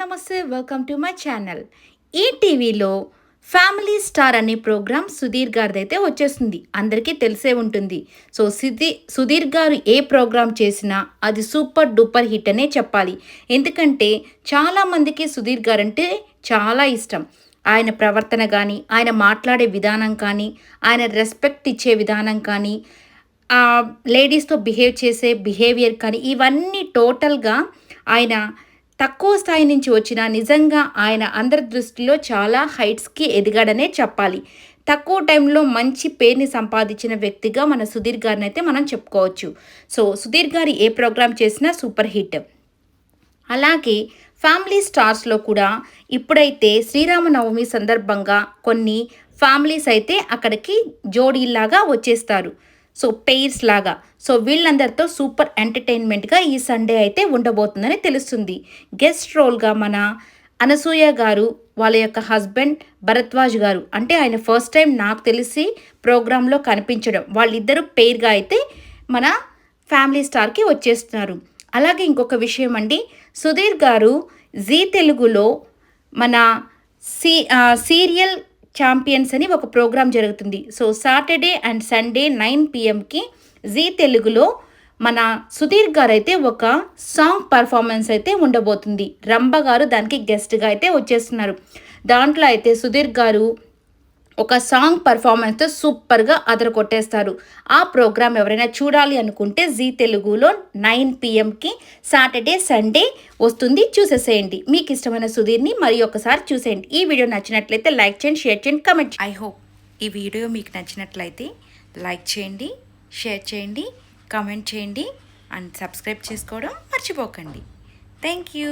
నమస్తే welcome to my channel ఈ టీవీలో ఫ్యామిలీ స్టార్ అనే ప్రోగ్రామ్ సుధీర్ గారిది అయితే వచ్చేస్తుంది. అందరికీ తెలిసే ఉంటుంది. సో సుధీ సుధీర్ గారు ఏ ప్రోగ్రామ్ చేసినా అది సూపర్ డూపర్ హిట్ అనే చెప్పాలి. ఎందుకంటే చాలామందికి సుధీర్ గారు అంటే చాలా ఇష్టం. ఆయన ప్రవర్తన కానీ ఆయన మాట్లాడే విధానం కానీ ఆయన రెస్పెక్ట్ ఇచ్చే విధానం కానీ ఆ లేడీస్తో బిహేవ్ చేసే బిహేవియర్ కానీ ఇవన్నీ టోటల్గా ఆయన తక్కువ స్థాయి నుంచి వచ్చిన నిజంగా ఆయన అందరి దృష్టిలో చాలా హైట్స్కి ఎదిగాడనే చెప్పాలి. తక్కువ టైంలో మంచి పేరుని సంపాదించిన వ్యక్తిగా మన సుధీర్ గారిని అయితే మనం చెప్పుకోవచ్చు. సో సుధీర్ గారి ఏ ప్రోగ్రామ్ చేసినా సూపర్ హిట్. అలాగే ఫ్యామిలీ స్టార్స్లో కూడా ఇప్పుడైతే శ్రీరామనవమి సందర్భంగా కొన్ని ఫ్యామిలీస్ అయితే అక్కడికి జోడీలాగా వచ్చేస్తారు. సో పెయిర్స్ లాగా. సో వీళ్ళందరితో సూపర్ ఎంటర్టైన్మెంట్గా ఈ సండే అయితే ఉండబోతుందని తెలుస్తుంది. గెస్ట్ రోల్గా మన అనసూయ గారు వాళ్ళ యొక్క హస్బెండ్ భరద్వాజ్ గారు. అంటే ఆయన ఫస్ట్ టైం నాకు తెలిసి ప్రోగ్రాంలో కనిపించడం. వాళ్ళిద్దరూ పెయిర్గా అయితే మన ఫ్యామిలీ స్టార్కి వచ్చేస్తున్నారు. అలాగే ఇంకొక విషయం అండి. సుధీర్ గారు జీ తెలుగులో మన సీ సీరియల్ ఛాంపియన్స్ అని ఒక ప్రోగ్రాం జరుగుతుంది. So Saturday and Sunday nine పిఎంకి G తెలుగులో మన సుధీర్ గారు అయితే ఒక సాంగ్ పర్ఫార్మెన్స్ అయితే ఉండబోతుంది. రంభ గారు దానికి గెస్ట్గా అయితే వచ్చేస్తున్నారు. దాంట్లో అయితే సుధీర్ గారు ఒక సాంగ్ పర్ఫార్మెన్స్తో సూపర్గా అదర కొట్టేస్తారు ఆ ప్రోగ్రామ్ ఎవరైనా చూడాలి అనుకుంటే జీ తెలుగులో నైన్ పిఎంకి సాటర్డే సండే వస్తుంది. చూసేసేయండి. మీకు ఇష్టమైన సుధీర్ని మరి ఒకసారి చూసేయండి. ఈ వీడియో నచ్చినట్లయితే లైక్ చేయండి షేర్ చేయండి కమెంట్ ఐ హోప్ ఈ వీడియో మీకు నచ్చినట్లయితే లైక్ చేయండి షేర్ చేయండి కమెంట్ చేయండి అండ్ సబ్స్క్రైబ్ చేసుకోవడం మర్చిపోకండి. Thank you.